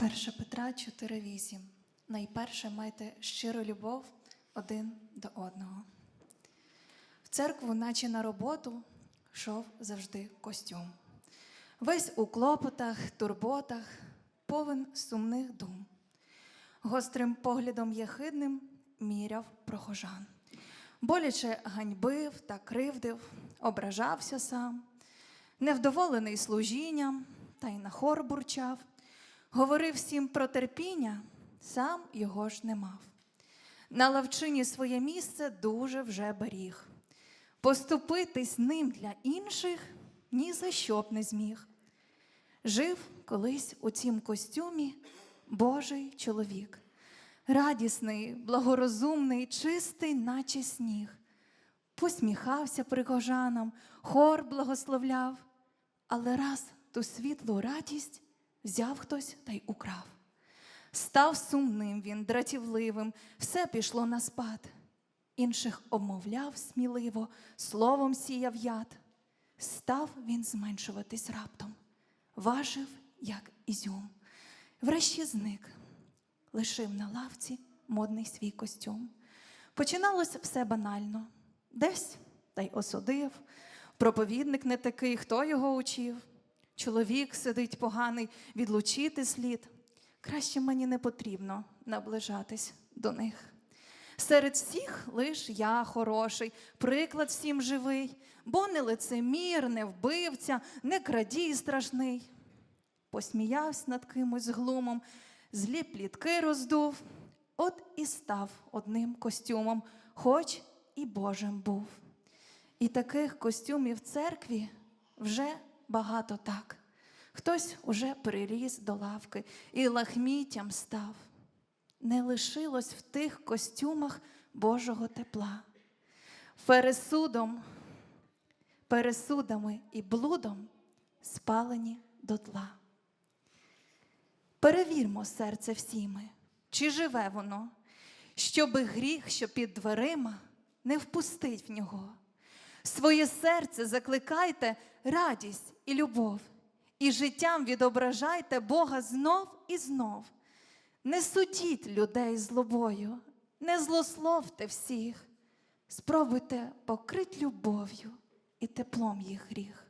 1 Петра 4,8. Найперше майте щиру любов один до одного. В церкву, наче на роботу, йшов завжди костюм. Весь у клопотах, турботах, повен сумних дум. Гострим поглядом єхидним міряв прохожан. Боляче ганьбив та кривдив, ображався сам, невдоволений служінням, та й на хор бурчав, говорив всім про терпіння, сам його ж не мав. На лавчині своє місце дуже вже беріг. Поступитись ним для інших ні за що б не зміг. Жив колись у цім костюмі Божий чоловік, радісний, благорозумний, чистий, наче сніг. Посміхався прихожанам, хор благословляв, але раз ту світлу радість взяв хтось та й украв. Став сумним він, дратівливим, все пішло на спад. Інших обмовляв сміливо, словом сіяв яд. Став він зменшуватись раптом, важив, як ізюм. Врешті зник, лишив на лавці модний свій костюм. Починалось все банально, десь та й осудив. Проповідник не такий, хто його учив. Чоловік сидить поганий, відлучити слід. Краще мені не потрібно наближатись до них. Серед всіх лиш я хороший, приклад всім живий, бо не лицемір, не вбивця, не крадій страшний. Посміявся над кимось глумом, злі плітки роздув, от і став одним костюмом, хоч і Божим був. І таких костюмів в церкві вже багато так. Хтось уже приріс до лавки і лахміттям став. Не лишилось в тих костюмах Божого тепла. Пересудом, пересудами і блудом спалені дотла. Перевірмо серце всі ми, чи живе воно, щоби гріх, що під дверима, не впустить в нього. Своє серце закликайте радість і любов, і життям відображайте Бога знов і знов. Не судіть людей злобою, не злословте всіх, спробуйте покрити любов'ю і теплом їх гріх.